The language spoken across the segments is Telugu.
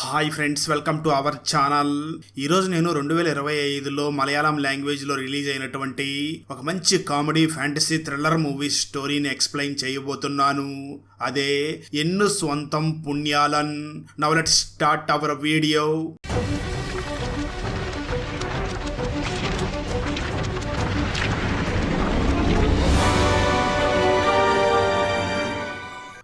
Hi friends welcome to our channel ఈరోజు నేను రెండు వేల ఇరవై ఐదులో మలయాళం లాంగ్వేజ్లో రిలీజ్ అయినటువంటి ఒక మంచి కామెడీ ఫ్యాంటసీ థ్రిల్లర్ మూవీ స్టోరీని ఎక్స్ప్లెయిన్ చేయబోతున్నాను. అదే Ennu Swantham Punyalan. Now let start our video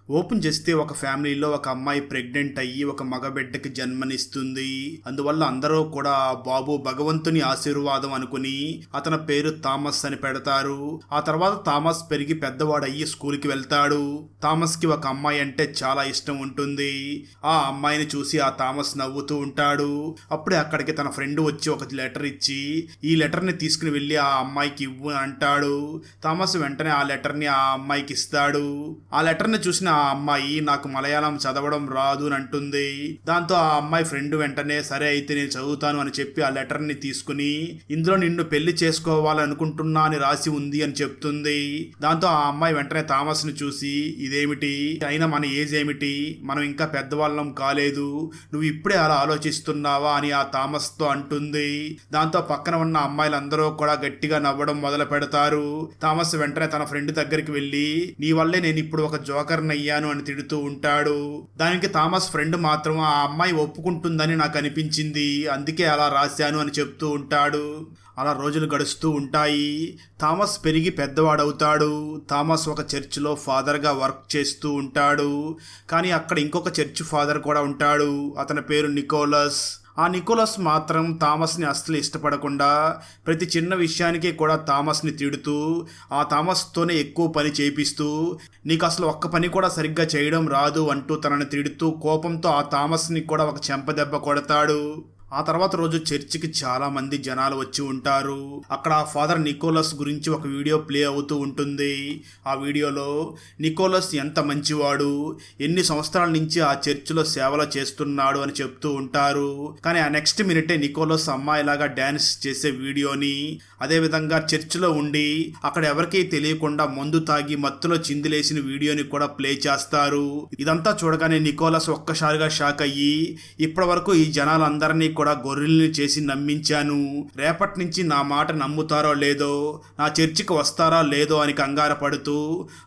open చేస్తే ఒక ఫ్యామిలీలో ఒక అమ్మాయి ప్రెగ్నెంట్ అయ్యి ఒక మగబిడ్డకి జన్మనిస్తుంది. అందువల్ల అందరూ కూడా బాబు భగవంతుని ఆశీర్వాదం అనుకుని అతని పేరు థామస్ అని పెడతారు. ఆ తర్వాత థామస్ పెరిగి పెద్దవాడయ్యి స్కూల్కి వెళ్తాడు. థామస్కి ఒక అమ్మాయి అంటే చాలా ఇష్టం ఉంటుంది. ఆ అమ్మాయిని చూసి ఆ థామస్ నవ్వుతూ ఉంటాడు. అప్పుడే అక్కడికి తన ఫ్రెండ్ వచ్చి ఒక లెటర్ ఇచ్చి ఈ లెటర్ని తీసుకుని వెళ్ళి ఆ అమ్మాయికి ఇవ్వు అంటాడు. థామస్ వెంటనే ఆ లెటర్ని ఆ అమ్మాయికి ఇస్తాడు. ఆ లెటర్ని చూసిన ఆ అమ్మాయి నాకు మలయాళం చదవడం రాదు అని అంటుంది. దాంతో ఆ అమ్మాయి ఫ్రెండ్ వెంటనే సరే అయితే నేను చదువుతాను అని చెప్పి ఆ లెటర్ని తీసుకుని ఇందులో నిన్ను పెళ్ళి చేసుకోవాలనుకుంటున్నా అని రాసి ఉంది అని చెప్తుంది. దాంతో ఆ అమ్మాయి వెంటనే థామస్ని చూసి ఇదేమిటి? అయినా మన ఏజ్ ఏమిటి? మనం ఇంకా పెద్దవాళ్ళం కాలేదు. నువ్వు ఇప్పుడే అలా ఆలోచిస్తున్నావా? అని ఆ థామస్తో అంటుంది. దాంతో పక్కన ఉన్న అమ్మాయిలందరూ కూడా గట్టిగా నవ్వడం మొదలు పెడతారు. థామస్ వెంటనే తన ఫ్రెండ్ దగ్గరికి వెళ్ళి నీ వల్లే నేను ఇప్పుడు ఒక జోకర్ని అయ్యాను అని తిడుతూ ఉంటాడు. దానికి థామస్ ఫ్రెండ్ మాత్రం ఆ అమ్మాయి ఒప్పుకుంటుందని నాకు అనిపించింది. అందుకే అలా రాశాను అని చెప్తూ ఉంటాడు. అలా రోజులు గడుస్తూ ఉంటాయి. థామస్ పెరిగి పెద్దవాడవుతాడు. థామస్ ఒక చర్చిలో ఫాదర్గా వర్క్ చేస్తూ ఉంటాడు. కానీ అక్కడ ఇంకొక చర్చ్ ఫాదర్ కూడా ఉంటాడు. అతని పేరు నికోలస్. ఆ నికోలస్ మాత్రం థామస్ని అస్సలు ఇష్టపడకుండా ప్రతి చిన్న విషయానికి కూడా థామస్ని తిడుతూ ఆ థామస్తోనే ఎక్కువ పని చేపిస్తూ నీకు అసలు ఒక్క పని కూడా సరిగ్గా చేయడం రాదు అంటూ తనని తిడుతూ కోపంతో ఆ థామస్ని కూడా ఒక చెంపదెబ్బ కొడతాడు. ఆ తర్వాత రోజు చర్చికి చాలా మంది జనాలు వచ్చి ఉంటారు. అక్కడ ఆ ఫాదర్ నికోలస్ గురించి ఒక వీడియో ప్లే అవుతూ ఉంటుంది. ఆ వీడియోలో నికోలస్ ఎంత మంచివాడు ఎన్ని సంవత్సరాల నుంచి ఆ చర్చిలో సేవలు చేస్తున్నాడు అని చెప్తూ ఉంటారు. కానీ ఆ నెక్స్ట్ మినిటే నికోలస్ అమ్మాయిలాగా డ్యాన్స్ చేసే వీడియోని అదేవిధంగా చర్చిలో ఉండి అక్కడ ఎవరికీ తెలియకుండా మందు తాగి మత్తులో చిందిలేసిన వీడియోని కూడా ప్లే చేస్తారు. ఇదంతా చూడగానే నికోలస్ ఒక్కసారిగా షాక్ అయ్యి ఇప్పటి వరకు ఈ జనాలందరినీ కూడా గొర్రెల్ని చేసి నమ్మించాను. రేపటి నుంచి నా మాట నమ్ముతారో లేదో నా చర్చికి వస్తారా లేదో అని కంగారు పడుతూ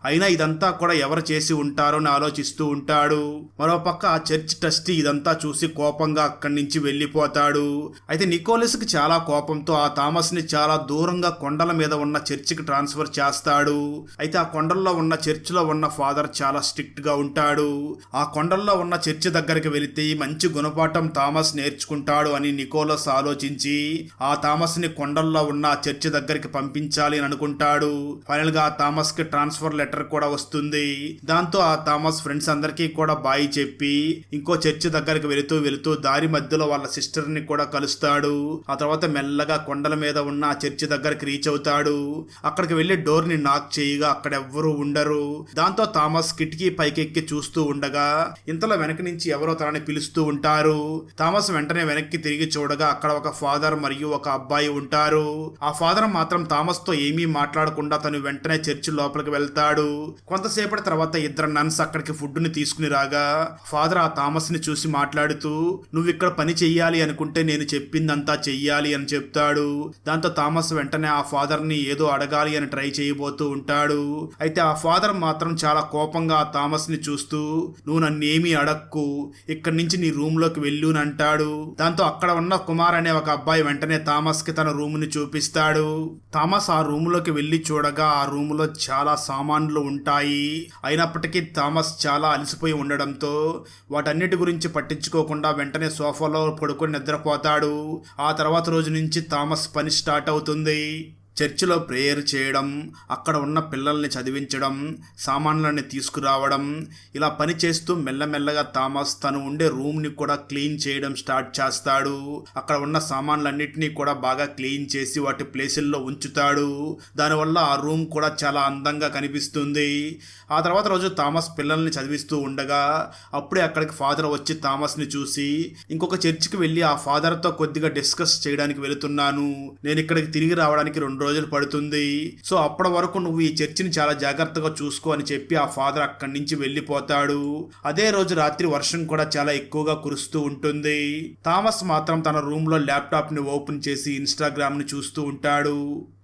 అయినా ఇదంతా కూడా ఎవరు చేసి ఉంటారో అని ఆలోచిస్తూ ఉంటాడు. మరోపక్క ఆ చర్చ్ ట్రస్టీ ఇదంతా చూసి కోపంగా అక్కడి నుంచి వెళ్ళిపోతాడు. అయితే నికోలస్కి చాలా కోపంతో ఆ థామస్ని చాలా దూరంగా కొండల మీద ఉన్న చర్చికి ట్రాన్స్ఫర్ చేస్తాడు. అయితే ఆ కొండల్లో ఉన్న చర్చిలో ఉన్న ఫాదర్ చాలా స్ట్రిక్ట్గా ఉంటాడు. ఆ కొండల్లో ఉన్న చర్చి దగ్గరికి వెళితే మంచి గుణపాఠం థామస్ నేర్చుకుంటాడు. అని నికోలస్ ఆలోచించి ఆ థామస్ని కొండల్లో ఉన్న చర్చి దగ్గరికి పంపించాలి అని అనుకుంటాడు. ఫైనల్గా ఆ థామస్కి ట్రాన్స్ఫర్ లెటర్ కూడా వస్తుంది. దాంతో ఆ థామస్ ఫ్రెండ్స్ అందరికీ కూడా బాయి చెప్పి ఇంకో చర్చి దగ్గరికి వెళుతూ వెళుతూ దారి మధ్యలో వాళ్ళ సిస్టర్ని కూడా కలుస్తాడు. ఆ తర్వాత మెల్లగా కొండల మీద ఉన్న ఆ చర్చి దగ్గరికి రీచ్ అవుతాడు. అక్కడికి వెళ్ళి డోర్ని నాక్ చేయగా అక్కడ ఎవ్వరూ ఉండరు. దాంతో థామస్ కిటికీ పైకెక్కి చూస్తూ ఉండగా ఇంతలో వెనక నుంచి ఎవరో తనని పిలుస్తూ ఉంటారు. థామస్ వెంటనే వెనక్కి తిరిగి చూడగా అక్కడ ఒక ఫాదర్ మరియు ఒక అబ్బాయి ఉంటారు. ఆ ఫాదర్ మాత్రం థామస్తో ఏమీ మాట్లాడకుండా తను వెంటనే చర్చి లోపలికి వెళ్తాడు. కొంతసేపటి తర్వాత ఇద్దరు నన్స్ అక్కడికి ఫుడ్ని తీసుకుని రాగా ఫాదర్ ఆ థామస్ని చూసి మాట్లాడుతూ నువ్వు ఇక్కడ పని చెయ్యాలి అనుకుంటే నేను చెప్పిందంతా చెయ్యాలి అని చెప్తాడు. దాంతో థామస్ వెంటనే ఆ ఫాదర్ని ఏదో అడగాలి అని ట్రై చేయబోతూ ఉంటాడు. అయితే ఆ ఫాదర్ మాత్రం చాలా కోపంగా ఆ థామస్ని చూస్తూ నువ్వు నన్ను అడక్కు ఇక్కడి నుంచి నీ రూమ్లోకి వెళ్ళు అంటాడు. దాంతో అక్కడ ఉన్న కుమార్ అనే ఒక అబ్బాయి వెంటనే థామస్కి తన రూముని చూపిస్తాడు. థామస్ ఆ రూములోకి వెళ్ళి చూడగా ఆ రూములో చాలా సామాన్లు ఉంటాయి. అయినప్పటికీ థామస్ చాలా అలసిపోయి ఉండడంతో వాటన్నిటి గురించి పట్టించుకోకుండా వెంటనే సోఫాలో పడుకొని నిద్రపోతాడు. ఆ తర్వాత రోజు నుంచి థామస్ పని స్టార్ట్ అవుతుంది. చర్చిలో ప్రేయర్ చేయడం అక్కడ ఉన్న పిల్లల్ని చదివించడం సామాన్లని తీసుకురావడం ఇలా పని చేస్తూ మెల్లమెల్లగా థామస్ తను ఉండే రూమ్ని కూడా క్లీన్ చేయడం స్టార్ట్ చేస్తాడు. అక్కడ ఉన్న సామాన్లన్నింటినీ కూడా బాగా క్లీన్ చేసి వాటి ప్లేసుల్లో ఉంచుతాడు. దానివల్ల ఆ రూమ్ కూడా చాలా అందంగా కనిపిస్తుంది. ఆ తర్వాత రోజు థామస్ పిల్లల్ని చదివిస్తూ ఉండగా అప్పుడే అక్కడికి ఫాదర్ వచ్చి థామస్ని చూసి ఇంకొక చర్చికి వెళ్ళి ఆ ఫాదర్తో కొద్దిగా డిస్కస్ చేయడానికి వెళుతున్నాను. నేను ఇక్కడికి తిరిగి రావడానికి రెండు రోజులు పడుతుంది. సో అప్పటి వరకు నువ్వు ఈ చర్చిని చాలా జాగ్రత్తగా చూసుకో అని చెప్పి ఆ ఫాదర్ అక్కడి నుంచి వెళ్ళిపోతాడు. అదే రోజు రాత్రి వర్షం కూడా చాలా ఎక్కువగా కురుస్తూ ఉంటుంది. థామస్ మాత్రం తన రూమ్లో ల్యాప్టాప్ని ఓపెన్ చేసి ఇన్స్టాగ్రామ్ని చూస్తూ ఉంటాడు.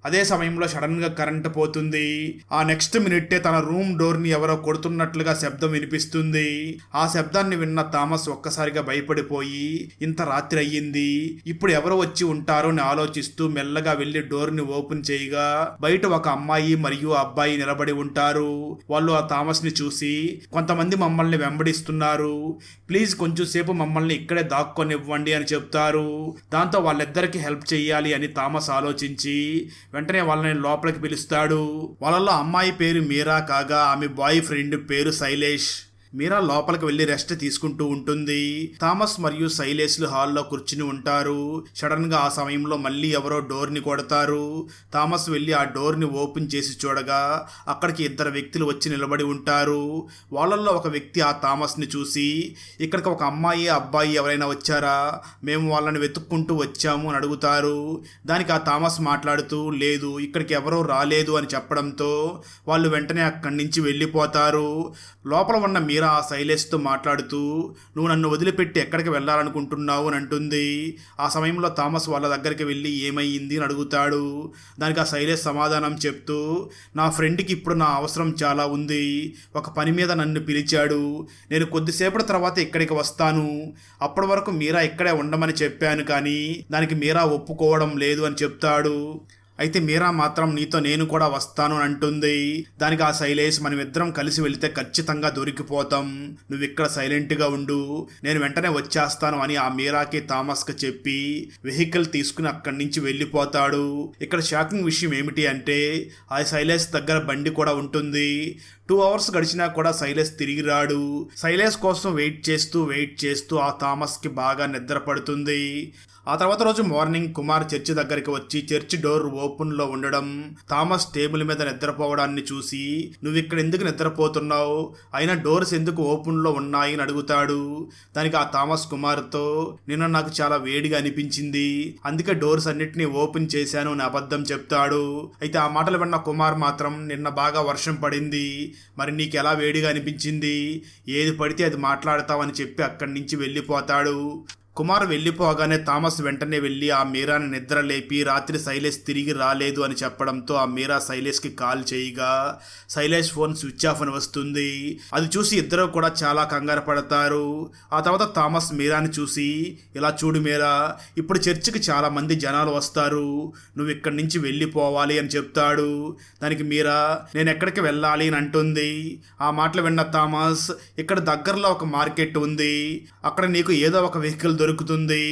అదే సమయంలో సడన్గా కరెంట్ పోతుంది. ఆ నెక్స్ట్ మినిట్టే తన రూమ్ డోర్ని ఎవరో కొడుతున్నట్లుగా శబ్దం వినిపిస్తుంది. ఆ శబ్దాన్ని విన్న థామస్ ఒక్కసారిగా భయపడిపోయి ఇంత రాత్రి అయ్యింది. ఇప్పుడు ఎవరు వచ్చి ఉంటారో అని ఆలోచిస్తూ మెల్లగా వెళ్ళి డోర్ని ఓపెన్ చేయగా బయట ఒక అమ్మాయి మరియు అబ్బాయి నిలబడి ఉంటారు. వాళ్ళు ఆ థామస్ని చూసి కొంతమంది మమ్మల్ని వెంబడిస్తున్నారు. ప్లీజ్ కొంచెం సేపు మమ్మల్ని ఇక్కడే దాక్కొనివ్వండి అని చెప్తారు. దాంతో వాళ్ళిద్దరికి హెల్ప్ చేయాలి అని థామస్ ఆలోచించి వెంటనే వాళ్ళని లోపలికి పిలుస్తాడు. వాళ్ళలో అమ్మాయి పేరు మీరా కాగా ఆమె బాయ్ ఫ్రెండ్ పేరు శైలేష్. మీరా లోపలికి వెళ్ళి రెస్ట్ తీసుకుంటూ ఉంటుంది. థామస్ మరియు శైలేష్లు హాల్లో కూర్చుని ఉంటారు. సడన్గా ఆ సమయంలో మళ్ళీ ఎవరో డోర్ని కొడతారు. థామస్ వెళ్ళి ఆ డోర్ని ఓపెన్ చేసి చూడగా అక్కడికి ఇద్దరు వ్యక్తులు వచ్చి నిలబడి ఉంటారు. వాళ్ళల్లో ఒక వ్యక్తి ఆ థామస్ని చూసి ఇక్కడికి ఒక అమ్మాయి అబ్బాయి ఎవరైనా వచ్చారా? మేము వాళ్ళని వెతుక్కుంటూ వచ్చాము అని అడుగుతారు. దానికి ఆ థామస్ మాట్లాడుతూ లేదు ఇక్కడికి ఎవరో రాలేదు అని చెప్పడంతో వాళ్ళు వెంటనే అక్కడి నుంచి వెళ్ళిపోతారు. లోపల ఉన్న మీరా ఆ శైలేష్తో మాట్లాడుతూ నువ్వు నన్ను వదిలిపెట్టి ఎక్కడికి వెళ్ళాలనుకుంటున్నావు? అని అంటుంది. ఆ సమయంలో థామస్ వాళ్ళ దగ్గరికి వెళ్ళి ఏమైంది? అని అడుగుతాడు. దానికి ఆ శైలేష్ సమాధానం చెప్తూ నా ఫ్రెండ్కి ఇప్పుడు నా అవసరం చాలా ఉంది. ఒక పని మీద నన్ను పిలిచాడు. నేను కొద్దిసేపటి తర్వాత ఇక్కడికి వస్తాను. అప్పటి వరకు మీరా ఇక్కడే ఉండమని చెప్పాను కానీ దానికి మీరా ఒప్పుకోవడం లేదు అని చెప్తాడు. అయితే మీరా మాత్రం నీతో నేను కూడా వస్తాను అని అంటుంది. దానికి ఆ శైలేష్ మనం ఇద్దరం కలిసి వెళితే ఖచ్చితంగా దొరికిపోతాం. నువ్వు ఇక్కడ సైలెంట్గా ఉండు. నేను వెంటనే వచ్చేస్తాను అని ఆ మీరాకి థామస్కి చెప్పి వెహికల్ తీసుకుని అక్కడి నుంచి వెళ్ళిపోతాడు. ఇక్కడ షాకింగ్ విషయం ఏమిటి అంటే ఆ శైలేష్ దగ్గర బండి కూడా ఉంటుంది. టూ అవర్స్ గడిచినా కూడా శైలేష్ తిరిగి రాడు. శైలేష్ కోసం వెయిట్ చేస్తూ వెయిట్ చేస్తూ ఆ థామస్కి బాగా నిద్ర పడుతుంది ఆ తర్వాత రోజు మార్నింగ్ కుమార్ చర్చి దగ్గరికి వచ్చి చర్చి డోర్ ఓపెన్లో ఉండడం. థామస్ టేబుల్ మీద నిద్రపోవడాన్ని చూసి నువ్వు ఇక్కడ ఎందుకు నిద్రపోతున్నావు? అయినా డోర్స్ ఎందుకు ఓపెన్లో ఉన్నాయి? అని అడుగుతాడు. దానికి ఆ థామస్ కుమార్తో నిన్న నాకు చాలా వేడిగా అనిపించింది. అందుకే డోర్స్ అన్నిటినీ ఓపెన్ చేశాను అని అబద్ధం చెప్తాడు. అయితే ఆ మాటలు విన్న కుమార్ మాత్రం నిన్న బాగా వర్షం పడింది. మరి నీకు ఎలా వేడిగా అనిపించింది? ఏది పడితే అది మాట్లాడతావని చెప్పి అక్కడి నుంచి వెళ్ళిపోతాడు. కుమార్ వెళ్ళిపోగానే థామస్ వెంటనే వెళ్ళి ఆ మీరాని నిద్ర లేపి రాత్రి శైలేష్ తిరిగి రాలేదు అని చెప్పడంతో ఆ మీరా శైలేష్కి కాల్ చేయగా శైలేష్ ఫోన్ స్విచ్ ఆఫ్ అని వస్తుంది. అది చూసి ఇద్దరు కూడా చాలా కంగారు పడతారు. ఆ తర్వాత థామస్ మీరాని చూసి ఇలా చూడు మీరా ఇప్పుడు చర్చికి చాలా మంది జనాలు వస్తారు. నువ్వు ఇక్కడి నుంచి వెళ్ళిపోవాలి అని చెప్తాడు. దానికి మీరా నేను ఎక్కడికి వెళ్ళాలి అని అంటుంది. ఆ మాటలు విన్న థామస్ ఇక్కడ దగ్గరలో ఒక మార్కెట్ ఉంది. అక్కడ నీకు ఏదో ఒక వెహికల్ దొరుకుతుంది.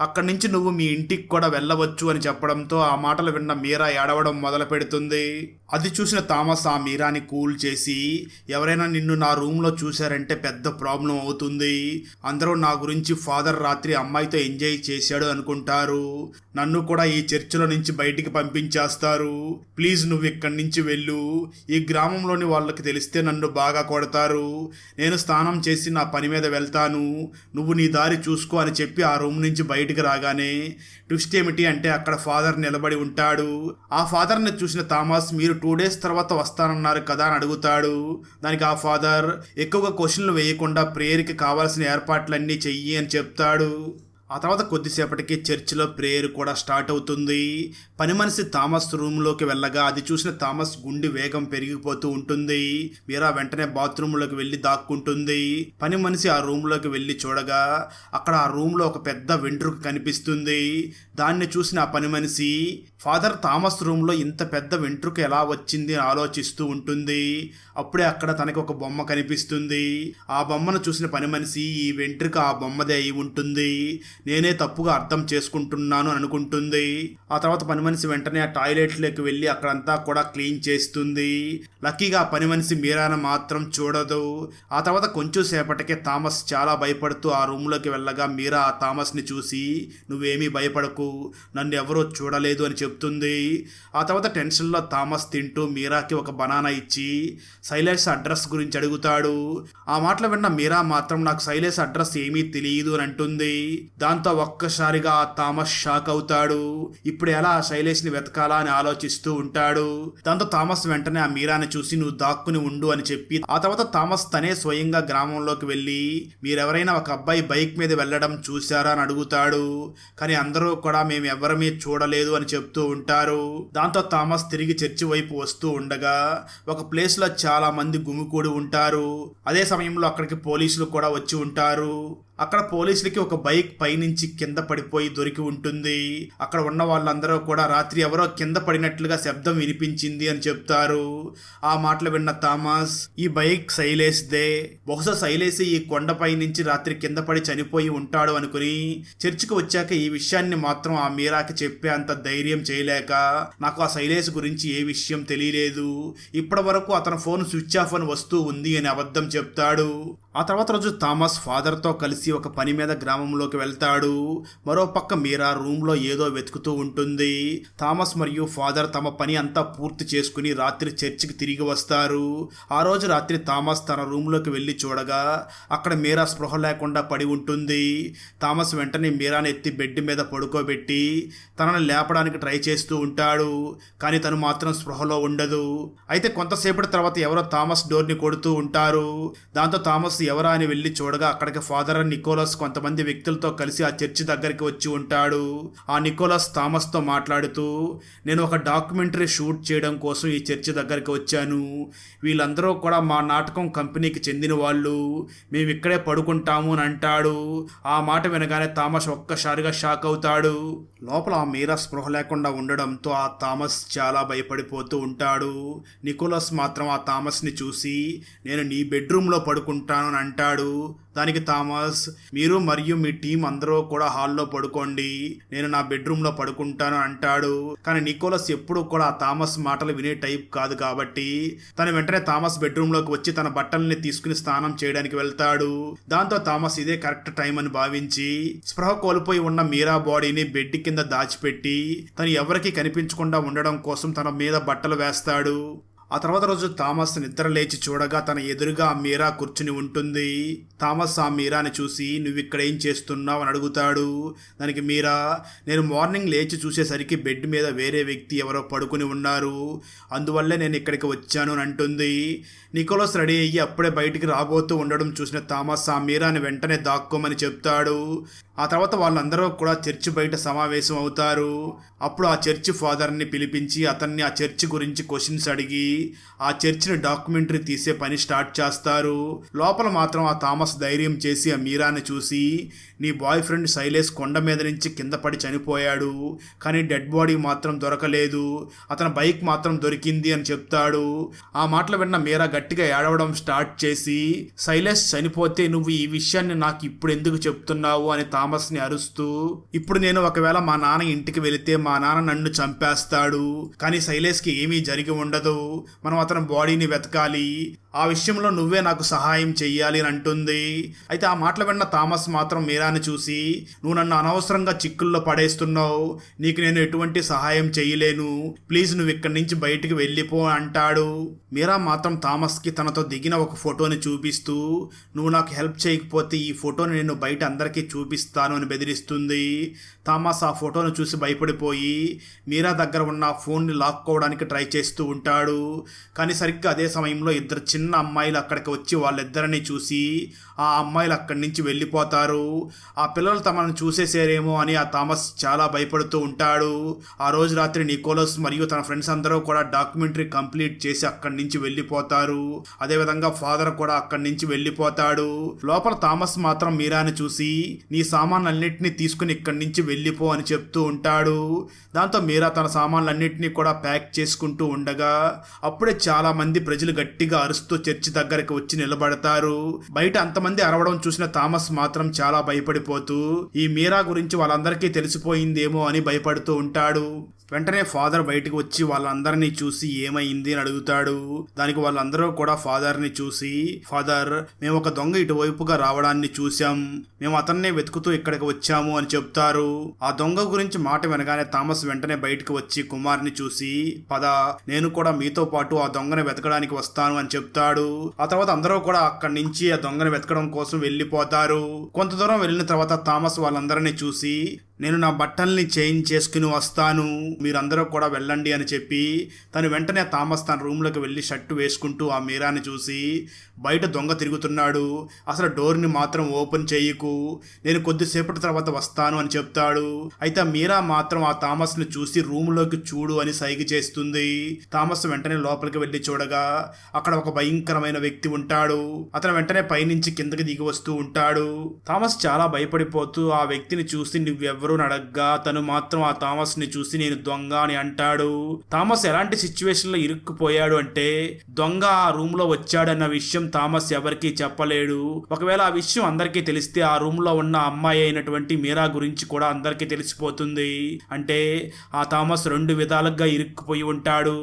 అక్కడి నుంచి నువ్వు మీ ఇంటికి కూడా వెళ్ళవచ్చు అని చెప్పడంతో ఆ మాటలు విన్న మీరా ఏడవడం మొదలు పెడుతుంది అది చూసిన థామస్ ఆ మీరాని కూల్ చేసి ఎవరైనా నిన్ను నా రూమ్లో చూశారంటే పెద్ద ప్రాబ్లం అవుతుంది. అందరూ నా గురించి ఫాదర్ రాత్రి అమ్మాయితో ఎంజాయ్ చేశాడు అనుకుంటారు. నన్ను కూడా ఈ చర్చిలో నుంచి బయటికి పంపించేస్తారు. ప్లీజ్ నువ్వు ఇక్కడి నుంచి వెళ్ళు. ఈ గ్రామంలోని వాళ్ళకి తెలిస్తే నన్ను బాగా కొడతారు. నేను స్నానం చేసి నా పని మీద వెళ్తాను. నువ్వు నీ దారి చూసుకో అని చెప్పి ఆ రూమ్ నుంచి బయటికి రాగానే ట్విస్ట్ ఏమిటి అంటే అక్కడ ఫాదర్ నిలబడి ఉంటాడు. ఆ ఫాదర్ని చూసిన థామస్ మీరు టూ డేస్ తర్వాత వస్తానన్నారు కదా అని అడుగుతాడు. దానికి ఆ ఫాదర్ ఎక్కువగా క్వశ్చన్లు వేయకుండా ప్రేయర్కి కావాల్సిన ఏర్పాట్లన్నీ చెయ్యి అని చెప్తాడు. ఆ తర్వాత కొద్దిసేపటికి చర్చిలో ప్రేయర్ కూడా స్టార్ట్ అవుతుంది. పని మనిషి థామస్ రూమ్లోకి వెళ్ళగా అది చూసిన థామస్ గుండె వేగం పెరిగిపోతూ ఉంటుంది. మీరా వెంటనే బాత్రూంలోకి వెళ్ళి దాక్కుంటుంది. పని మనిషి ఆ రూమ్లోకి వెళ్ళి చూడగా అక్కడ ఆ రూమ్లో ఒక పెద్ద వెంట్రుక కనిపిస్తుంది. దాన్ని చూసిన ఆ పని మనిషి ఫాదర్ థామస్ రూమ్లో ఇంత పెద్ద వెంట్రుక ఎలా వచ్చింది ఆలోచిస్తూ ఉంటుంది. అప్పుడే అక్కడ తనకి ఒక బొమ్మ కనిపిస్తుంది. ఆ బొమ్మను చూసిన పని మనిషి ఈ వెంట్రుక ఆ బొమ్మదే అయి ఉంటుంది. నేనే తప్పుగా అర్థం చేసుకుంటున్నాను అనుకుంటుంది. ఆ తర్వాత పని మనిషి వెంటనే ఆ టాయిలెట్లోకి వెళ్ళి అక్కడంతా కూడా క్లీన్ చేస్తుంది. లక్కీగా ఆ పని మనిషి మీరాన మాత్రం చూడదు. ఆ తర్వాత కొంచెం సేపటికే థామస్ చాలా భయపడుతూ ఆ రూమ్లోకి వెళ్ళగా మీరా ఆ థామస్ని చూసి నువ్వేమీ భయపడకు. నన్ను ఎవరో చూడలేదు అని చెప్పి చెప్తుంది. ఆ తర్వాత టెన్షన్లో థామస్ తింటూ మీరాకి ఒక బనానా ఇచ్చి శైలేష్ అడ్రస్ గురించి అడుగుతాడు. ఆ మాటలు విన్న మీరా మాత్రం నాకు శైలేష్ అడ్రస్ ఏమీ తెలియదు అని అంటుంది. దాంతో ఒక్కసారిగా ఆ థామస్ షాక్ అవుతాడు. ఇప్పుడు ఎలా ఆ శైలేష్ని వెతకాలా అని ఆలోచిస్తూ ఉంటాడు. దాంతో థామస్ వెంటనే ఆ మీరాని చూసి నువ్వు దాక్కుని ఉండు అని చెప్పి ఆ తర్వాత థామస్ తనే స్వయంగా గ్రామంలోకి వెళ్ళి మీరెవరైనా ఒక అబ్బాయి బైక్ మీద వెళ్ళడం చూశారా అని అడుగుతాడు. కానీ అందరూ కూడా మేము ఎవరమీ చూడలేదు అని చెప్తూ ఉంటారు. దాంతో థామస్ తిరిగి చర్చి వైపు వస్తూ ఉండగా ఒక ప్లేస్లో చాలా మంది గుమికూడి ఉంటారు. అదే సమయంలో అక్కడికి పోలీసులు కూడా వచ్చి ఉంటారు. అక్కడ పోలీసులకి ఒక బైక్ పైనుంచి కింద పడిపోయి దొరికి ఉంటుంది. అక్కడ ఉన్న వాళ్ళందరూ కూడా రాత్రి ఎవరో కింద పడినట్లుగా శబ్దం వినిపించింది అని చెప్తారు. ఆ మాటలు విన్న థామస్ ఈ బైక్ శైలేష్దే బహుశా శైలేసి ఈ కొండపై నుంచి రాత్రి కింద పడి చనిపోయి ఉంటాడు అనుకుని చర్చికి వచ్చాక ఈ విషయాన్ని మాత్రం ఆ మీరాకి చెప్పే అంత ధైర్యం చేయలేక నాకు ఆ శైలేష్ గురించి ఏ విషయం తెలియలేదు. ఇప్పటి వరకు అతని ఫోన్ స్విచ్ ఆఫ్ అని వస్తూ ఉంది అని అబద్ధం చెప్తాడు. ఆ తర్వాత రోజు థామస్ ఫాదర్తో కలిసి ఒక పని మీద గ్రామంలోకి వెళ్తాడు. మరో పక్క మీరా రూమ్లో ఏదో వెతుకుతూ ఉంటుంది. థామస్ మరియు ఫాదర్ తమ పని అంతా పూర్తి చేసుకుని రాత్రి చర్చికి తిరిగి వస్తారు. ఆ రోజు రాత్రి థామస్ తన రూమ్లోకి వెళ్ళి చూడగా అక్కడ మీరా స్పృహ లేకుండా పడి ఉంటుంది. థామస్ వెంటనే మీరాని ఎత్తి బెడ్ మీద పడుకోబెట్టి తనని లేపడానికి ట్రై చేస్తూ ఉంటాడు. కానీ తను మాత్రం స్పృహలో ఉండదు. అయితే కొంతసేపటి తర్వాత ఎవరో థామస్ డోర్ని కొడుతూ ఉంటారు. దాంతో థామస్ ఎవరా అని వెళ్ళి చూడగా అక్కడికి ఫాదర్ అండ్ నికోలస్ కొంతమంది వ్యక్తులతో కలిసి ఆ చర్చి దగ్గరికి వచ్చి ఉంటాడు. ఆ నికోలస్ థామస్తో మాట్లాడుతూ నేను ఒక డాక్యుమెంటరీ షూట్ చేయడం కోసం ఈ చర్చి దగ్గరికి వచ్చాను. వీళ్ళందరూ కూడా మా నాటకం కంపెనీకి చెందిన వాళ్ళు. మేము ఇక్కడే పడుకుంటాము అని అంటాడు. ఆ మాట వినగానే థామస్ ఒక్కసారిగా షాక్ అవుతాడు. లోపల ఆ మీరా స్పృహ లేకుండా ఉండడంతో ఆ థామస్ చాలా భయపడిపోతూ ఉంటాడు. నికోలస్ మాత్రం ఆ థామస్ని చూసి నేను నీ బెడ్రూమ్లో పడుకుంటాను. అని అంటాడు. దానికి థామస్ మీరు మరియు మీ టీం అందరూ కూడా హాల్లో పడుకోండి. నేను నా బెడ్రూమ్లో పడుకుంటాను అంటాడు. కానీ నికోలస్ ఎప్పుడూ కూడా ఆ థామస్ మాటలు వినే టైప్ కాదు కాబట్టి తను వెంటనే థామస్ బెడ్రూమ్లోకి వచ్చి తన బట్టల్ని తీసుకుని స్నానం చేయడానికి వెళ్తాడు. దాంతో థామస్ ఇదే కరెక్ట్ టైం అని భావించి స్పృహ కోల్పోయి ఉన్న మీరా బాడీని బెడ్ కింద దాచిపెట్టి తను ఎవరికి కనిపించకుండా ఉండడం కోసం తన మీద బట్టలు వేస్తాడు. ఆ తర్వాత రోజు థామస్ నిద్ర లేచి చూడగా తన ఎదురుగా మీరా కూర్చుని ఉంటుంది. థామస్ ఆ మీరాని చూసి నువ్వు ఇక్కడ ఏం చేస్తున్నావు? అని అడుగుతాడు. దానికి మీరా నేను మార్నింగ్ లేచి చూసేసరికి బెడ్ మీద వేరే వ్యక్తి ఎవరో పడుకుని ఉన్నారు. అందువల్లే నేను ఇక్కడికి వచ్చాను అని అంటుంది. నికోలస్ రెడీ అయ్యి అప్పుడే బయటికి రాబోతూ ఉండడం చూసిన థామస్ ఆ మీరాని వెంటనే దాక్కోమని చెప్తాడు. ఆ తర్వాత వాళ్ళందరూ కూడా చర్చి బయట సమావేశం అవుతారు. అప్పుడు ఆ చర్చి ఫాదర్ని పిలిపించి అతన్ని ఆ చర్చి గురించి క్వశ్చన్స్ అడిగి ఆ చర్చిని డాక్యుమెంటరీ తీసే పని స్టార్ట్ చేస్తారు. లోపల మాత్రం ఆ థామస్ ధైర్యం చేసి ఆ మీరాని చూసి నీ బాయ్ ఫ్రెండ్ శైలేష్ కొండ మీద నుంచి కింద పడి చనిపోయాడు. కానీ డెడ్ బాడీ మాత్రం దొరకలేదు. అతని బైక్ మాత్రం దొరికింది అని చెప్తాడు. ఆ మాటలు విన్న మీరా గట్టిగా ఏడవడం స్టార్ట్ చేసి శైలేష్ చనిపోతే నువ్వు ఈ విషయాన్ని నాకు ఇప్పుడు ఎందుకు చెప్తున్నావు? అని థామస్ని అరుస్తూ ఇప్పుడు నేను ఒకవేళ మా నాన్న ఇంటికి వెళితే మా నాన్న నన్ను చంపేస్తాడు. కానీ శైలేష్కి ఏమీ జరిగి ఉండదు. మనం అతని బాడీని వెతకాలి. ఆ విషయంలో నువ్వే నాకు సహాయం చెయ్యాలి అని అంటుంది. అయితే ఆ మాటలు విన్న థామస్ మాత్రం మీరాని చూసి నువ్వు నన్ను అనవసరంగా చిక్కుల్లో పడేస్తున్నావు. నీకు నేను ఎటువంటి సహాయం చేయలేను ప్లీజ్ నువ్వు ఇక్కడి నుంచి బయటికి వెళ్ళిపో అంటాడు. మీరా మాత్రం థామస్కి తనతో దిగిన ఒక ఫోటోని చూపిస్తూ నువ్వు నాకు హెల్ప్ చేయకపోతే ఈ ఫోటోని నేను బయట అందరికీ చూపిస్తాను అని బెదిరిస్తుంది. థామస్ ఆ ఫోటోను చూసి భయపడిపోయి మీరా దగ్గర ఉన్న ఫోన్ని లాక్కోవడానికి ట్రై చేస్తూ ఉంటాడు. కానీ సరిగ్గా అదే సమయంలో ఇద్దరు చిన్న చిన్న అమ్మాయిలు అక్కడికి వచ్చి వాళ్ళిద్దరిని చూసి ఆ అమ్మాయిలు అక్కడి నుంచి వెళ్ళిపోతారు. ఆ పిల్లలు తమను చూసేసారేమో అని ఆ థామస్ చాలా భయపడుతూ ఉంటాడు. ఆ రోజు రాత్రి నికోలస్ మరియు తన ఫ్రెండ్స్ అందరూ కూడా డాక్యుమెంటరీ కంప్లీట్ చేసి అక్కడి నుంచి వెళ్ళిపోతారు. అదేవిధంగా ఫాదర్ కూడా అక్కడి నుంచి వెళ్ళిపోతాడు. లోపల థామస్ మాత్రం మీరాని చూసి నీ సామాన్లన్నింటినీ తీసుకుని ఇక్కడి నుంచి వెళ్ళిపో అని చెప్తూ ఉంటాడు. దాంతో మీరా తన సామాన్లన్నింటినీ కూడా ప్యాక్ చేసుకుంటూ ఉండగా అప్పుడే చాలామంది ప్రజలు గట్టిగా అరుస్తూ చర్చి దగ్గరకు వచ్చి నిలబడతారు. బయట అంతమంది అరవడం చూసిన థామస్ మాత్రం చాలా భయపడిపోతూ ఈ మీరా గురించి వాళ్ళందరికీ తెలిసిపోయిందేమో అని భయపడుతూ ఉంటాడు. వెంటనే ఫాదర్ బయటకు వచ్చి వాళ్ళందరినీ చూసి ఏమైంది అని అడుగుతాడు. దానికి వాళ్ళందరూ కూడా ఫాదర్ని చూసి ఫాదర్ మేము ఒక దొంగ ఇటువైపుగా రావడాన్ని చూశాం. మేము అతన్నే వెతుకుతూ ఇక్కడికి వచ్చాము అని చెప్తారు. ఆ దొంగ గురించి మాట వినగానే థామస్ వెంటనే బయటకు వచ్చి కుమార్ని చూసి పద నేను కూడా మీతో పాటు ఆ దొంగని వెతకడానికి వస్తాను అని చెప్తాడు. ఆ తర్వాత అందరూ కూడా అక్కడి నుంచి ఆ దొంగని వెతకడం కోసం వెళ్ళిపోతారు. కొంత దూరం వెళ్ళిన తర్వాత థామస్ వాళ్ళందరినీ చూసి నేను నా బట్టల్ని చేంజ్ చేసుకుని వస్తాను. మీరందరూ కూడా వెళ్ళండి అని చెప్పి తను వెంటనే థామస్ తన రూమ్లోకి వెళ్ళి షర్టు వేసుకుంటూ ఆ మీరాని చూసి బయట దొంగ తిరుగుతున్నాడు. అసలు డోర్ని మాత్రం ఓపెన్ చేయకు. నేను కొద్దిసేపటి తర్వాత వస్తాను అని చెప్తాడు. అయితే మీరా మాత్రం ఆ థామస్ని చూసి రూమ్లోకి చూడు అని సైగ చేస్తుంది. థామస్ వెంటనే లోపలికి వెళ్ళి చూడగా అక్కడ ఒక భయంకరమైన వ్యక్తి ఉంటాడు. అతను వెంటనే పైనుంచి కిందకి దిగి వస్తూ ఉంటాడు. థామస్ చాలా భయపడిపోతూ ఆ వ్యక్తిని చూసి నువ్వెవ్వరు అడగ్గా తను మాత్రం ఆ థామస్ని చూసి నేను దొంగ అని అంటాడు. థామస్ ఎలాంటి సిచ్యువేషన్లో ఇరుక్కుపోయాడు అంటే దొంగ ఆ రూమ్లో వచ్చాడన్న విషయం థామస్ ఎవరికీ చెప్పలేడు. ఒకవేళ ఆ విషయం అందరికీ తెలిస్తే ఆ రూమ్లో ఉన్న అమ్మాయి అయినటువంటి మీరా గురించి కూడా అందరికీ తెలిసిపోతుంది. అంటే ఆ థామస్ రెండు విధాలుగా ఇరుక్కుపోయి ఉంటాడు.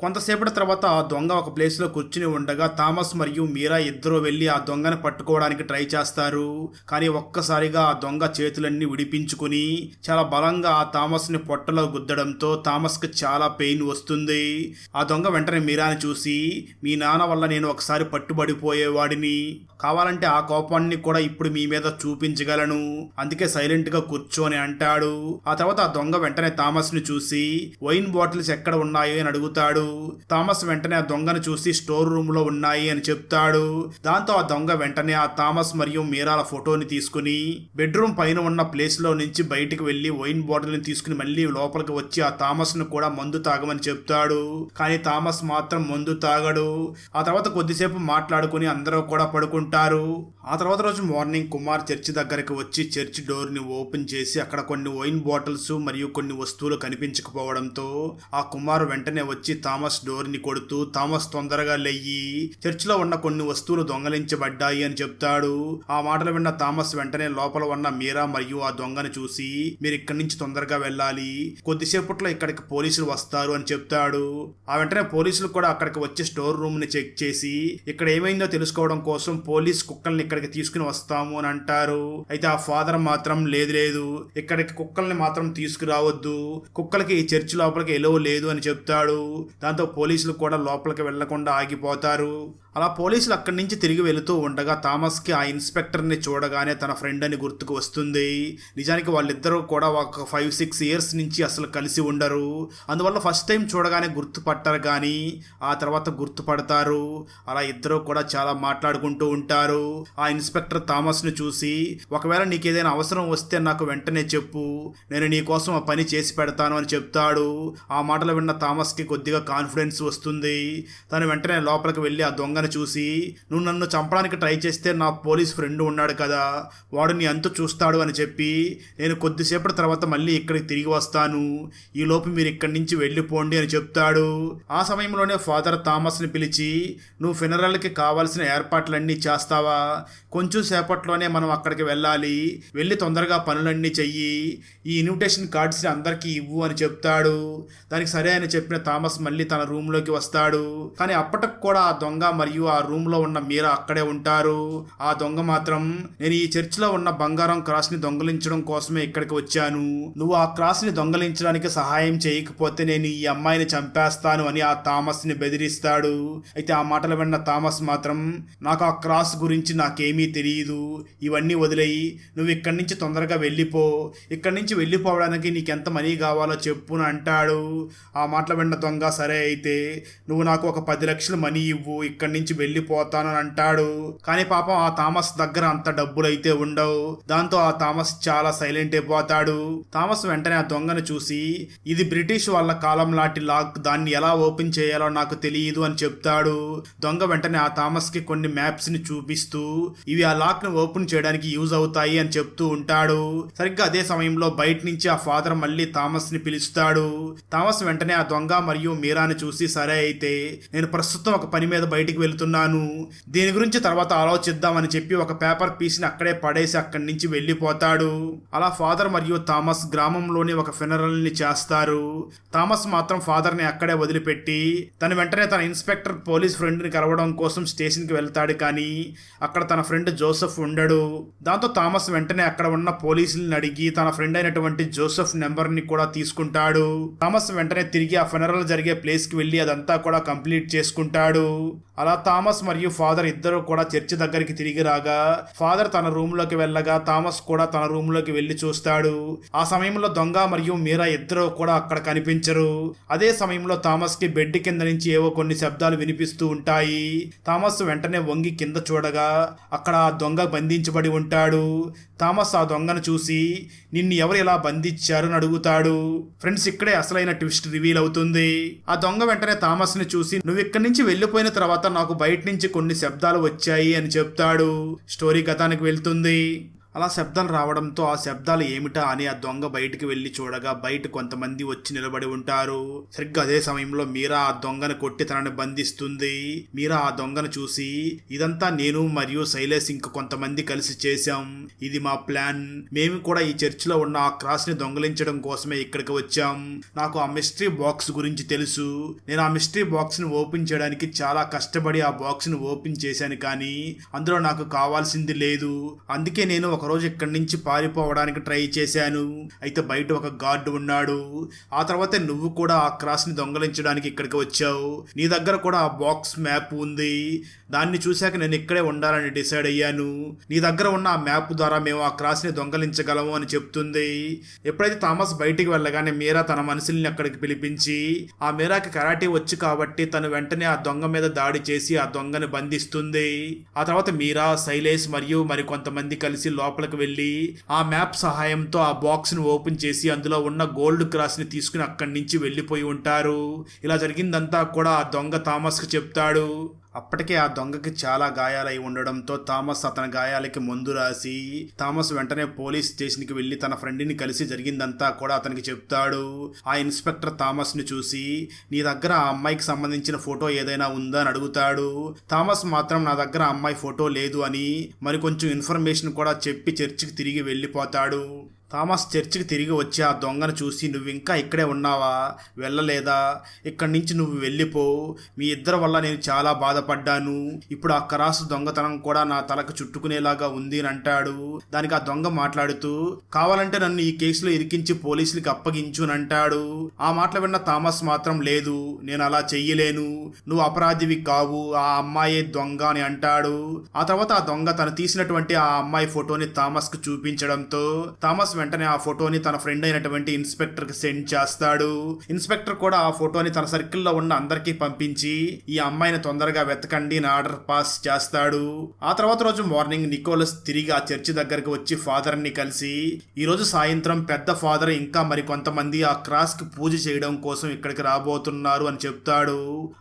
కొంతసేపటి తర్వాత ఆ దొంగ ఒక ప్లేస్లో కూర్చుని ఉండగా థామస్ మరియు మీరా ఇద్దరు వెళ్ళి ఆ దొంగని పట్టుకోవడానికి ట్రై చేస్తారు. కానీ ఒక్కసారిగా ఆ దొంగ చేతులన్నీ విడిపించుకుని చాలా బలంగా ఆ థామస్ని పొట్టలో గుద్దడంతో థామస్కి చాలా పెయిన్ వస్తుంది. ఆ దొంగ వెంటనే మీరాని చూసి మీ నాన్న వల్ల నేను ఒకసారి పట్టుబడిపోయేవాడిని. కావాలంటే ఆ కోపాన్ని కూడా ఇప్పుడు మీ మీద చూపించగలను. అందుకే సైలెంట్గా కూర్చోని అంటాడు. ఆ తర్వాత ఆ దొంగ వెంటనే థామస్ని చూసి వైన్ బాటిల్స్ ఎక్కడ ఉన్నాయో అని అడుగుతాడు. థామస్ వెంటనే ఆ దొంగను చూసి స్టోర్ రూమ్లో ఉన్నాయి అని చెప్తాడు. దాంతో ఆ దొంగ వెంటనే ఆ థామస్ మరియు మీరాల ఫోటోని తీసుకుని బెడ్రూమ్ పైన ఉన్న ప్లేస్లో నుంచి బయటికి వెళ్ళి వైన్ బాటిల్ని తీసుకుని మళ్ళీ లోపలికి వచ్చి ఆ థామస్ను కూడా మందు తాగమని చెప్తాడు. కానీ థామస్ మాత్రం మందు తాగడు. ఆ తర్వాత కొద్దిసేపు మాట్లాడుకుని అందరూ కూడా పడుకుంటారు. ఆ తర్వాత రోజు మార్నింగ్ కుమార్ చర్చి దగ్గరకు వచ్చి చర్చి డోర్ని ఓపెన్ చేసి అక్కడ కొన్ని వైన్ బాటిల్స్ మరియు కొన్ని వస్తువులు కనిపించకపోవడంతో ఆ కుమార్ వెంటనే వచ్చి థామస్ డోర్ని కొడుతూ థామస్ తొందరగా లెయ్యి చర్చిలో ఉన్న కొన్ని వస్తువులు దొంగలించబడ్డాయి అని చెప్తాడు. ఆ మాటలు విన్న థామస్ వెంటనే లోపల ఉన్న మీరా మరియు ఆ దొంగను చూసి మీరు ఇక్కడి నుంచి తొందరగా వెళ్ళాలి. కొద్దిసేపట్లో ఇక్కడికి పోలీసులు వస్తారు అని చెప్తాడు. ఆ వెంటనే పోలీసులు కూడా అక్కడికి వచ్చి స్టోర్ రూమ్ని చెక్ చేసి ఇక్కడ ఏమైందో తెలుసుకోవడం కోసం పోలీస్ కుక్కల్ని ఇక్కడికి తీసుకుని వస్తాము అని అంటారు. అయితే ఆ ఫాదర్ మాత్రం లేదు లేదు. ఇక్కడికి కుక్కల్ని మాత్రం తీసుకురావద్దు. కుక్కలకి ఈ చర్చి లోపలికి ఎలవ లేదు అని చెప్తాడు. దాంతో పోలీసులు కూడా లోపలికి వెళ్ళకుండా ఆగిపోతారు. అలా పోలీసులు అక్కడి నుంచి తిరిగి వెళుతూ ఉండగా థామస్కి ఆ ఇన్స్పెక్టర్ని చూడగానే తన ఫ్రెండ్ అని గుర్తుకు వస్తుంది. నిజానికి వాళ్ళిద్దరూ కూడా ఒక ఫైవ్ సిక్స్ ఇయర్స్ నుంచి అసలు కలిసి ఉండరు. అందువల్ల ఫస్ట్ టైం చూడగానే గుర్తుపట్టారు కానీ ఆ తర్వాత గుర్తుపడతారు. అలా ఇద్దరూ కూడా చాలా మాట్లాడుకుంటూ ఉంటారు. ఆ ఆ ఇన్స్పెక్టర్ థామస్ని చూసి ఒకవేళ నీకు ఏదైనా అవసరం వస్తే నాకు వెంటనే చెప్పు. నేను నీ కోసం ఆ పని చేసి పెడతాను అని చెప్తాడు. ఆ మాటలు విన్న థామస్కి కొద్దిగా కాన్ఫిడెన్స్ వస్తుంది. తను వెంటనే లోపలికి వెళ్ళి ఆ దొంగను చూసి నువ్వు నన్ను చంపడానికి ట్రై చేస్తే నా పోలీస్ ఫ్రెండ్ ఉన్నాడు కదా. వాడు నీ అంతు చూస్తాడు అని చెప్పి నేను కొద్దిసేపటి తర్వాత మళ్ళీ ఇక్కడికి తిరిగి వస్తాను. ఈలోపు మీరు ఇక్కడి నుంచి వెళ్ళిపోండి అని చెప్తాడు. ఆ సమయంలోనే ఫాదర్ థామస్ని పిలిచి నువ్వు ఫినరల్కి కావాల్సిన ఏర్పాట్లన్నీ చేస్తావా? కొంచెం సేపట్లోనే మనం అక్కడికి వెళ్ళాలి. వెళ్ళి తొందరగా పనులన్నీ చెయ్యి. ఈ ఇన్విటేషన్ కార్డ్స్ని అందరికీ ఇవ్వు అని చెప్తాడు. దానికి సరే అని చెప్పిన థామస్ మళ్ళీ తన రూమ్లోకి వస్తాడు. కానీ అప్పటికి కూడా ఆ దొంగ మరియు ఆ రూమ్లో ఉన్న మీరా అక్కడే ఉంటారు. ఆ దొంగ మాత్రం నేను ఈ చర్చిలో ఉన్న బంగారం క్రాస్ని దొంగలించడం కోసమే ఇక్కడికి వచ్చాను. నువ్వు ఆ క్రాస్ని దొంగలించడానికి సహాయం చేయకపోతే నేను ఈ అమ్మాయిని చంపేస్తాను అని ఆ థామస్ని బెదిరిస్తాడు. అయితే ఆ మాటలు విన్న థామస్ మాత్రం నాకు ఆ క్రాస్ గురించి నాకు నాకేమీ తెలియదు ఇవన్నీ వదిలేయి. నువ్వు ఇక్కడి నుంచి తొందరగా వెళ్ళిపో. ఇక్కడి నుంచి వెళ్ళిపోవడానికి నీకెంత మనీ కావాలో చెప్పును అంటాడు. ఆ మాటలు వెంట దొంగ సరే అయితే నువ్వు నాకు ఒక పది లక్షలు మనీ ఇవ్వు ఇక్కడి నుంచి వెళ్ళిపోతాను అంటాడు. కానీ పాపం ఆ థామస్ దగ్గర అంత డబ్బులు అయితే ఉండవు. దాంతో ఆ థామస్ చాలా సైలెంట్ అయిపోతాడు. థామస్ వెంటనే ఆ దొంగను చూసి ఇది బ్రిటిష్ వాళ్ళ కాలం లాంటి లాక్ దాన్ని ఎలా ఓపెన్ చేయాలో నాకు తెలియదు అని చెప్తాడు. దొంగ వెంటనే ఆ థామస్కి కొన్ని మ్యాప్స్ని చూపిస్తూ ఇవి ఆ లాక్ను ఓపెన్ చేయడానికి యూజ్ అవుతాయి అని చెప్తూ ఉంటాడు. సరిగ్గా అదే సమయంలో బయట నుంచి ఆ ఫాదర్ మళ్ళీ థామస్ని పిలుస్తాడు. థామస్ వెంటనే ఆ దొంగ మరియు మీరాని చూసి సరే అయితే నేను ప్రస్తుతం ఒక పని మీద బయటికి వెళ్తున్నాను. దీని గురించి తర్వాత ఆలోచిద్దామని చెప్పి ఒక పేపర్ పీస్ని అక్కడే పడేసి అక్కడి నుంచి వెళ్ళిపోతాడు. అలా ఫాదర్ మరియు థామస్ గ్రామంలోని ఒక ఫినరల్ని చేస్తారు. థామస్ మాత్రం ఫాదర్ని అక్కడే వదిలిపెట్టి తన వెంటనే తన ఇన్స్పెక్టర్ పోలీస్ ఫ్రెండ్ని కలవడం కోసం స్టేషన్కి వెళ్తాడు కానీ అక్కడ తన ఫ్రెండ్ జోసెఫ్ ఉండడు. దాంతో థామస్ వెంటనే అక్కడ ఉన్న పోలీసులను అడిగి తన ఫ్రెండ్ అయినటువంటి జోసెఫ్ నెంబర్ని కూడా తీసుకుంటాడు. థామస్ వెంటనే తిరిగి ఆ ఫెనరల్ జరిగే ప్లేస్కి వెళ్ళి అదంతా కూడా కంప్లీట్ చేసుకుంటాడు. అలా థామస్ మరియు ఫాదర్ ఇద్దరు కూడా చర్చి దగ్గరికి తిరిగి రాగా ఫాదర్ తన రూమ్లోకి వెళ్ళగా థామస్ కూడా తన రూమ్లోకి వెళ్ళి చూస్తాడు. ఆ సమయంలో దొంగ మరియు మీరా ఇద్దరు కూడా అక్కడ కనిపించరు. అదే సమయంలో థామస్కి బెడ్ కింద నుంచి ఏవో కొన్ని శబ్దాలు వినిపిస్తూ ఉంటాయి. థామస్ వెంటనే వంగి కింద చూడగా అక్కడ ఆ దొంగ బంధించబడి ఉంటాడు. థామస్ ఆ దొంగను చూసి నిన్ను ఎవరు ఇలా బంధించారు? అని అడుగుతాడు. ఫ్రెండ్స్ ఇక్కడే అసలైన ట్విస్ట్ రివీల్ అవుతుంది. ఆ దొంగ వెంటనే థామస్ని చూసి నువ్వు ఇక్కడి నుంచి వెళ్ళిపోయిన తర్వాత నాకు బయట నుంచి కొన్ని శబ్దాలు వచ్చాయి అని చెప్తాడు. స్టోరీ కథానికి వెళ్తుంది. అలా శబ్దాలు రావడంతో ఆ శబ్దాలు ఏమిటా అని ఆ దొంగ బయటికి వెళ్ళి చూడగా బయట కొంతమంది వచ్చి నిలబడి ఉంటారు. సరిగ్గా అదే సమయంలో మీరా ఆ దొంగను కొట్టి తనని బంధిస్తుంది. మీరా ఆ దొంగను చూసి ఇదంతా నేను మరియు శైలేష్ ఇంక కొంతమంది కలిసి చేశాం. ఇది మా ప్లాన్. మేము కూడా ఈ చర్చిలో ఉన్న ఆ క్రాస్ని దొంగలించడం కోసమే ఇక్కడికి వచ్చాం. నాకు ఆ మిస్టరీ బాక్స్ గురించి తెలుసు. నేను ఆ మిస్టరీ బాక్స్ని ఓపెన్ చేయడానికి చాలా కష్టపడి ఆ బాక్స్ని ఓపెన్ చేశాను కానీ అందులో నాకు కావాల్సింది లేదు. అందుకే నేను ఒకరోజు ఇక్కడి నుంచి పారిపోవడానికి ట్రై చేశాను. అయితే బయట ఒక గార్డు ఉన్నాడు. ఆ తర్వాత నువ్వు కూడా ఆ క్రాస్ని దొంగలించడానికి ఇక్కడికి వచ్చావు. నీ దగ్గర కూడా ఆ బాక్స్ మ్యాప్ ఉంది. దాన్ని చూశాక నేను ఇక్కడే ఉండాలని డిసైడ్ అయ్యాను. నీ దగ్గర ఉన్న ఆ మ్యాప్ ద్వారా మేము ఆ క్రాస్ని దొంగలించగలము అని చెప్తుంది. ఎప్పుడైతే థామస్ బయటికి వెళ్ళగానే మీరా తన మనుషుల్ని అక్కడికి పిలిపించి ఆ మీరాకి కరాటే వచ్చు కాబట్టి తను వెంటనే ఆ దొంగ మీద దాడి చేసి ఆ దొంగని బంధిస్తుంది. ఆ తర్వాత మీరా శైలేష్ మరియు మరికొంతమంది కలిసి లోపలికి వెళ్ళి ఆ మ్యాప్ సహాయంతో ఆ బాక్స్ని ఓపెన్ చేసి అందులో ఉన్న గోల్డ్ క్రాస్ని తీసుకుని అక్కడి నుంచి వెళ్ళిపోయి ఉంటారు. ఇలా జరిగిందంతా కూడా ఆ దొంగ థామస్కి చెప్తాడు. అప్పటికే ఆ దొంగకి చాలా గాయాలై ఉండడంతో థామస్ అతని గాయాలకి మందు రాసి థామస్ వెంటనే పోలీస్ స్టేషన్కి వెళ్ళి తన ఫ్రెండ్ని కలిసి జరిగిందంతా కూడా అతనికి చెప్తాడు. ఆ ఇన్స్పెక్టర్ థామస్ని చూసి నీ దగ్గర ఆ అమ్మాయికి సంబంధించిన ఫోటో ఏదైనా ఉందా? అని అడుగుతాడు. థామస్ మాత్రం నా దగ్గర అమ్మాయి ఫోటో లేదు అని మరి కొంచెం ఇన్ఫర్మేషన్ కూడా చెప్పి చర్చికి తిరిగి వెళ్ళిపోతాడు. థామస్ చర్చికి తిరిగి వచ్చి ఆ దొంగను చూసి నువ్వు ఇంకా ఇక్కడే ఉన్నావా? వెళ్ళలేదా? ఇక్కడి నుంచి నువ్వు వెళ్ళిపో. మీ ఇద్దరి వల్ల నేను చాలా బాధపడ్డాను. ఇప్పుడు ఆ కరాసు దొంగతనం కూడా నా తలకు చుట్టుకునేలాగా ఉంది అని అంటాడు. దానికి ఆ దొంగ మాట్లాడుతూ కావాలంటే నన్ను ఈ కేసులో ఇరికించి పోలీసులకి అప్పగించు అని అంటాడు. ఆ మాటలు విన్న థామస్ మాత్రం లేదు నేను అలా చెయ్యలేను. నువ్వు అపరాధివి కావు. ఆ అమ్మాయే దొంగ అని అంటాడు. ఆ తర్వాత ఆ దొంగ తను తీసినటువంటి ఆ అమ్మాయి ఫోటోని థామస్కు చూపించడంతో థామస్ వెంటనే ఆ ఫోటోని తన ఫ్రెండ్ అయినటువంటి ఇన్స్పెక్టర్కి సెండ్ చేస్తాడు. ఇన్స్పెక్టర్ కూడా ఆ ఫోటోని తన సర్కిల్లో ఉన్న అందరికీ పంపించి ఈ అమ్మాయిని తొందరగా వెతకండి నా ఆర్డర్ పాస్ చేస్తాడు. ఆ తర్వాత రోజు మార్నింగ్ నికోలస్ తిరిగి ఆ చర్చి దగ్గరకు వచ్చి ఫాదర్ని కలిసి ఈ రోజు సాయంత్రం పెద్ద ఫాదర్ ఇంకా మరి కొంతమంది ఆ క్రాస్కి పూజ చేయడం కోసం ఇక్కడికి రాబోతున్నారు అని చెప్తాడు.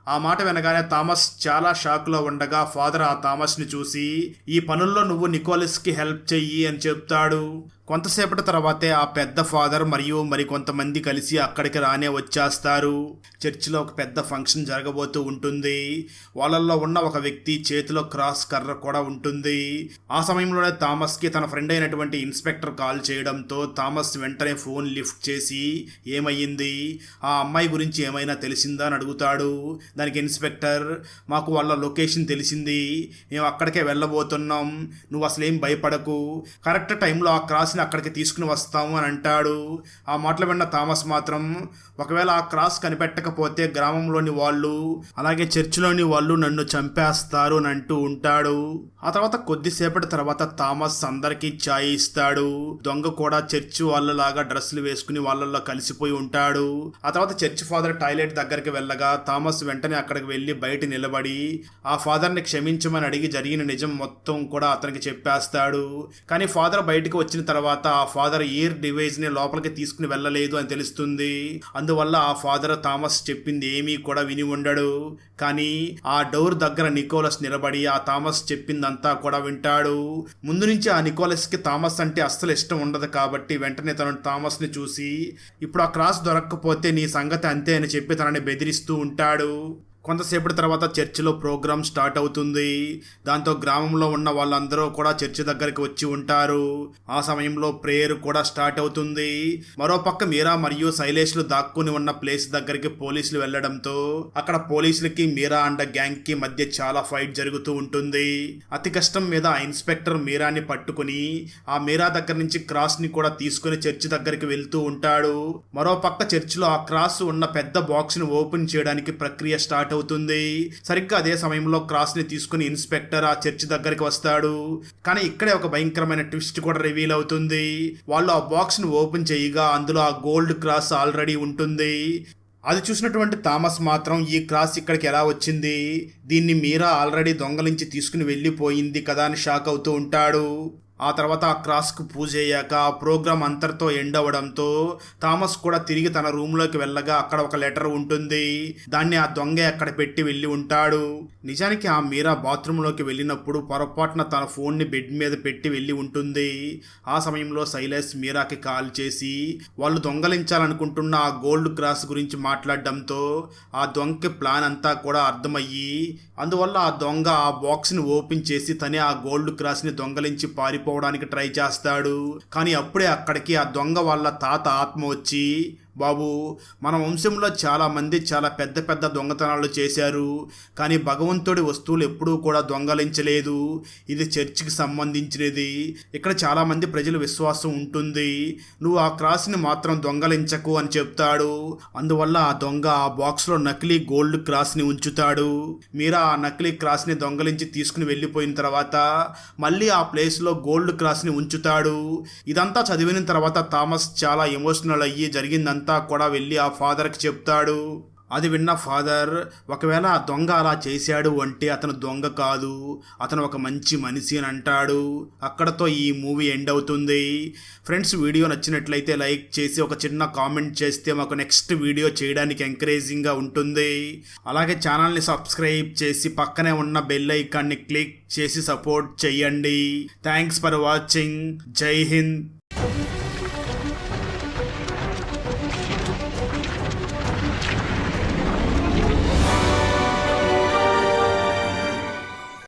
ఆ మాట వినగానే థామస్ చాలా షాక్లో ఉండగా ఫాదర్ ఆ థామస్ని చూసి ఈ పనుల్లో నువ్వు నికోలస్కి హెల్ప్ చెయ్యి అని చెప్తాడు. కొంతసేపటి తర్వాతే ఆ పెద్ద ఫాదర్ మరియు మరి కొంతమంది కలిసి అక్కడికి రానే వచ్చేస్తారు. చర్చిలో ఒక పెద్ద ఫంక్షన్ జరగబోతూ ఉంటుంది. వాళ్ళల్లో ఉన్న ఒక వ్యక్తి చేతిలో క్రాస్ కర్ర కూడా ఉంటుంది. ఆ సమయంలోనే థామస్కి తన ఫ్రెండ్ అయినటువంటి ఇన్స్పెక్టర్ కాల్ చేయడంతో థామస్ వెంటనే ఫోన్ లిఫ్ట్ చేసి ఏమయ్యింది? ఆ అమ్మాయి గురించి ఏమైనా తెలిసిందా? అని అడుగుతాడు. దానికి ఇన్స్పెక్టర్ మాకు వాళ్ళ లొకేషన్ తెలిసింది. మేము అక్కడికే వెళ్ళబోతున్నాం. నువ్వు అసలేం భయపడకు. కరెక్ట్ టైంలో ఆ క్రాస్ క్రాస్ని అక్కడికి తీసుకుని వస్తాము అని అంటాడు. ఆ మాటలు విన్న థామస్ మాత్రం ఒకవేళ ఆ క్రాస్ కనిపెట్టకపోతే గ్రామంలోని వాళ్ళు అలాగే చర్చిలోని వాళ్ళు నన్ను చంపేస్తారు అని అంటూ ఉంటాడు. ఆ తర్వాత కొద్దిసేపటి తర్వాత థామస్ అందరికీ ఛాయ్ ఇస్తాడు. దొంగ కూడా చర్చి వాళ్ళలాగా డ్రెస్సులు వేసుకుని వాళ్ళల్లో కలిసిపోయి ఉంటాడు. ఆ తర్వాత చర్చి ఫాదర్ టాయిలెట్ దగ్గరికి వెళ్ళగా థామస్ వెంటనే అక్కడికి వెళ్ళి బయట నిలబడి ఆ ఫాదర్ని క్షమించమని అడిగి జరిగిన నిజం మొత్తం కూడా అతనికి చెప్పేస్తాడు. కానీ ఫాదర్ బయటకు వచ్చిన తర్వాత తర్వాత ఆ ఫాదర్ ఇయర్ డివైజ్ని లోపలికి తీసుకుని వెళ్ళలేదు అని తెలుస్తుంది. అందువల్ల ఆ ఫాదర్ థామస్ చెప్పింది ఏమీ కూడా విని ఉండడు. కానీ ఆ డోర్ దగ్గర నికోలస్ నిలబడి ఆ థామస్ చెప్పిందంతా కూడా వింటాడు. ముందు నుంచి ఆ నికోలస్కి థామస్ అంటే అస్సలు ఇష్టం ఉండదు కాబట్టి వెంటనే తను థామస్ని చూసి ఇప్పుడు ఆ క్రాస్ దొరక్కపోతే నీ సంగతి అంతే అని చెప్పి తనని బెదిరిస్తూ ఉంటాడు. కొంతసేపటి తర్వాత చర్చిలో ప్రోగ్రామ్ స్టార్ట్ అవుతుంది. దాంతో గ్రామంలో ఉన్న వాళ్ళందరూ కూడా చర్చి దగ్గరికి వచ్చి ఉంటారు. ఆ సమయంలో ప్రేయర్ కూడా స్టార్ట్ అవుతుంది. మరోపక్క మీరా మరియు శైలేష్లు దాక్కుని ఉన్న ప్లేస్ దగ్గరికి పోలీసులు వెళ్ళడంతో అక్కడ పోలీసులకి మీరా అండ్ గ్యాంగ్కి మధ్య చాలా ఫైట్ జరుగుతూ ఉంటుంది. అతి కష్టం మీద ఆ ఇన్స్పెక్టర్ మీరాని పట్టుకుని ఆ మీరా దగ్గర నుంచి క్రాస్ని కూడా తీసుకుని చర్చి దగ్గరికి వెళ్తూ ఉంటాడు. మరోపక్క చర్చిలో ఆ క్రాస్ ఉన్న పెద్ద బాక్స్ని ఓపెన్ చేయడానికి ప్రక్రియ స్టార్ట్ అవుతుంది. సరిగ్గా అదే సమయంలో క్రాస్ని తీసుకుని ఇన్స్పెక్టర్ ఆ చర్చి దగ్గరికి వస్తాడు. కానీ ఇక్కడే ఒక భయంకరమైన ట్విస్ట్ కూడా రివీల్ అవుతుంది. వాళ్ళు ఆ బాక్స్ని ఓపెన్ చేయగా అందులో ఆ గోల్డ్ క్రాస్ ఆల్రెడీ ఉంటుంది. అది చూసినటువంటి థామస్ మాత్రం ఈ క్రాస్ ఇక్కడికి ఎలా వచ్చింది? దీన్ని మీరా ఆల్రెడీ దొంగలించి తీసుకుని వెళ్ళిపోయింది కదా అని షాక్ అవుతూ ఉంటాడు. ఆ తర్వాత ఆ క్రాస్కు పూజ అయ్యాక ఆ ప్రోగ్రాం అంతటితో ఎండ్ అవ్వడంతో థామస్ కూడా తిరిగి తన రూమ్లోకి వెళ్ళగా అక్కడ ఒక లెటర్ ఉంటుంది. దాన్ని ఆ దొంగ అక్కడ పెట్టి వెళ్ళి ఉంటాడు? నిజానికి ఆ మీరా బాత్రూంలోకి వెళ్ళినప్పుడు పొరపాటున తన ఫోన్ని బెడ్ మీద పెట్టి వెళ్ళి ఉంటుంది. ఆ సమయంలో శైలేష్ మీరాకి కాల్ చేసి వాళ్ళు దొంగలించాలనుకుంటున్న ఆ గోల్డ్ క్రాస్ గురించి మాట్లాడడంతో ఆ దొంగకి ప్లాన్ అంతా కూడా అర్థమయ్యి అందువల్ల ఆ దొంగ ఆ బాక్స్ని ఓపెన్ చేసి తనే ఆ గోల్డ్ క్రాస్ని దొంగలించి పారిపోవడానికి ట్రై చేస్తాడు. కానీ అప్పుడే అక్కడికి ఆ దొంగ వాళ్ళ తాత ఆత్మ వచ్చి బాబు మన వంశంలో చాలామంది చాలా పెద్ద పెద్ద దొంగతనాలు చేశారు. కానీ భగవంతుడి వస్తువులు ఎప్పుడూ కూడా దొంగలించలేదు. ఇది చర్చికి సంబంధించినది. ఇక్కడ చాలామంది ప్రజల విశ్వాసం ఉంటుంది. నువ్వు ఆ క్రాస్ని మాత్రం దొంగలించకు అని చెప్తాడు. అందువల్ల ఆ దొంగ ఆ బాక్స్లో నకిలీ గోల్డ్ క్రాస్ని ఉంచుతాడు. మీరా ఆ నకిలీ క్రాస్ని దొంగలించి తీసుకుని వెళ్ళిపోయిన తర్వాత మళ్ళీ ఆ ప్లేస్లో గోల్డ్ క్రాస్ని ఉంచుతాడు. ఇదంతా చదివిన తర్వాత థామస్ చాలా ఎమోషనల్ అయ్యి జరిగిందంతా అంతా కూడా వెళ్ళి ఆ ఫాదర్కి చెప్తాడు. అది విన్న ఫాదర్ ఒకవేళ ఆ దొంగ అలా చేశాడు అంటే అతను దొంగ కాదు. అతను ఒక మంచి మనిషి అని అంటాడు. అక్కడతో ఈ మూవీ ఎండ్ అవుతుంది. ఫ్రెండ్స్ వీడియో నచ్చినట్లయితే లైక్ చేసి ఒక చిన్న కామెంట్ చేస్తే మాకు నెక్స్ట్ వీడియో చేయడానికి ఎంకరేజింగ్గా ఉంటుంది. అలాగే ఛానల్ని సబ్స్క్రైబ్ చేసి పక్కనే ఉన్న బెల్ ఐకాన్ని క్లిక్ చేసి సపోర్ట్ చేయండి. Thanks for watching. జై హింద్.